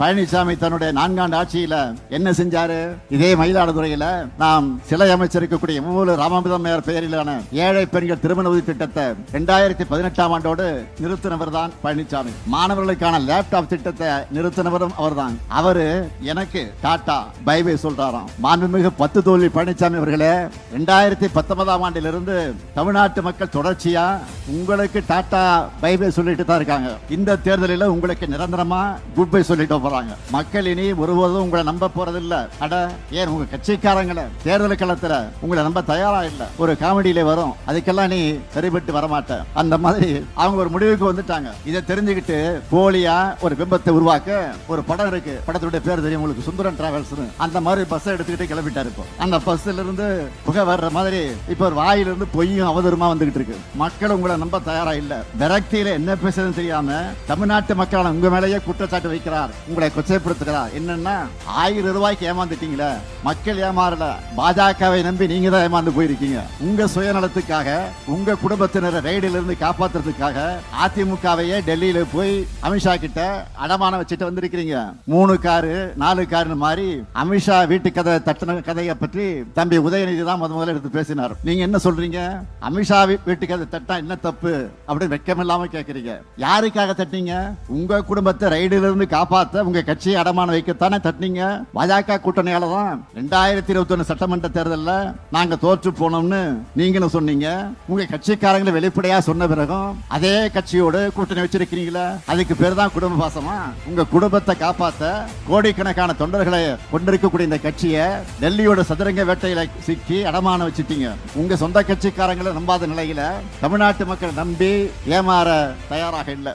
பழனிசாமி தன்னுடைய நான்காண்டு ஆட்சியில என்ன செஞ்சாரு? இதே மயிலாடுதுறையில நாம் சிலை அமைச்சிருக்கக்கூடிய மூல ராமபிதமையார் பெயரிலான ஏழை பெண்கள் திருமண உதவி திட்டத்தை ரெண்டாயிரத்தி பதினெட்டாம் ஆண்டோடு நிறுத்தினவர் தான் பழனிசாமி. மாணவர்களுக்கான லேப்டாப் திட்டத்தை நிறுத்தினவரும் அவர்தான். அவரு எனக்கு டாடா பைபை சொல்றாராம். மாண்புமிகு பத்து தோல்வி பழனிசாமி அவர்களே ரெண்டாயிரத்தி பத்தொன்பதாம் ஆண்டிலிருந்து தமிழ்நாட்டு மக்கள் தொடர்ச்சியா உங்களுக்கு டாடா பைபை சொல்லிட்டு தான் இருக்காங்க. இந்த தேர்தலில் உங்களுக்கு நிரந்தரமா குட் பை சொல்லிட்டு போறாங்க மக்கள் இனி ஒருபோதும் உங்களை நம்ப போறதில்ல. அட ஏன் உங்க கட்சிக்காரங்களை தேர்தல் களத்துல உங்களை நம்ப தயாரா இல்ல? ஒரு காமெடியில வரும். அதுக்கெல்லாம் நீ சரிபட்டு வரமாட்ட. அந்த மாதிரி அவங்க ஒரு முடிவுக்கு வந்துட்டாங்க. இதை தெரிஞ்சுக்கிட்டு போலியா ஒரு பிம்பத்தை உருவாக்க ஒரு படம் இருக்கு. படத்துடைய பேர் தெரியும் உங்களுக்கு. சுந்தரன் டிராவல்ஸ் அந்த மாதிரி பஸ் எடுத்துக்கிட்டு கிளம்பிட்டாரு இப்போ. அந்த பஸ்ல இருந்து புகை வர்ற மாதிரி இப்ப ஒரு வாயிலிருந்து பொய்யும் அவதூறுமா வந்துகிட்டு இருக்கு. மக்கள் உங்களை நம்ப தயாரா இல்ல. விரக்தியில என்ன பேசுறதுன்னு தெரியாம தமிழ்நாட்டு மக்களான உங்க மேலேயே குற்றச்சாட்டு வைக்கிறார். உங்களை கொச்சைப்படுத்துகிறார் என்னன்னா ஆயிரம் ரூபாய்க்கு ஏமாந்துட்டீங்களா? மக்கள் ஏமாறல. பாஜகவை நம்பி நீங்க தான் ஏமாந்து போயிருக்கீங்க. உங்க சுயநலத்துக்காக உங்க குடும்பத்தினரை ரெய்டில இருந்து காப்பாத்துறதுக்காக அதிமுகவையே டெல்லியில போய் அமித்ஷா கிட்ட அடமானம் வச்சுட்டு வந்திருக்கிறீங்க. மூணு காரு நாலு காருன்னு மாதிரி அமித்ஷா வீட்டு கதை தட்டின கதையை பற்றி தம்பி உதயநிதி தான் முத முதல்ல எடுத்து பேசினார். நீங்க என்ன சொல்றீங்க? அமித்ஷா வீட்டு கதை தட்டா என்ன தப்பு? அப்படின்னு வெக்கம் இல்லாம கேக்குறீங்க. யாருக்காக தட்டினீங்க? உங்க குடும்பத்தை ரைடுல இருந்து காப்பாத்த உங்க கட்சியை அடமானம் வைக்கத்தானே தட்டினீங்க? பாஜக கூட்டணியால தான் ரெண்டாயிரத்தி இருபத்தி ஒண்ணு சட்டமன்ற தேர்தலில் நாங்க தோற்று போனோம்னு நீங்களும் சொன்னீங்க. உங்க கட்சிக்காரங்களை வெளிப்படையா சொன்ன பிறகும் அதே கட்சியோடு கூட்டணி வச்சிருக்கிறீங்களா அதுக்கு பேர் தான் குடும்ப பாசமா? உங்க குடும்பத்தை காப்பாத்த கோடிக்கணக்கான தொண்டர்களை கொண்டிருக்கக்கூடிய இந்த கட்சியை டெல்லியோட சதுரங்க வேட்டையில சிக்கி அடமானம் வச்சுட்டீங்க. உங்க சொந்த கட்சிக்காரங்களை நம்பாத நிலையில தமிழ்நாட்டு மக்கள் நம்பி ஏமாற தயாராக இல்லை.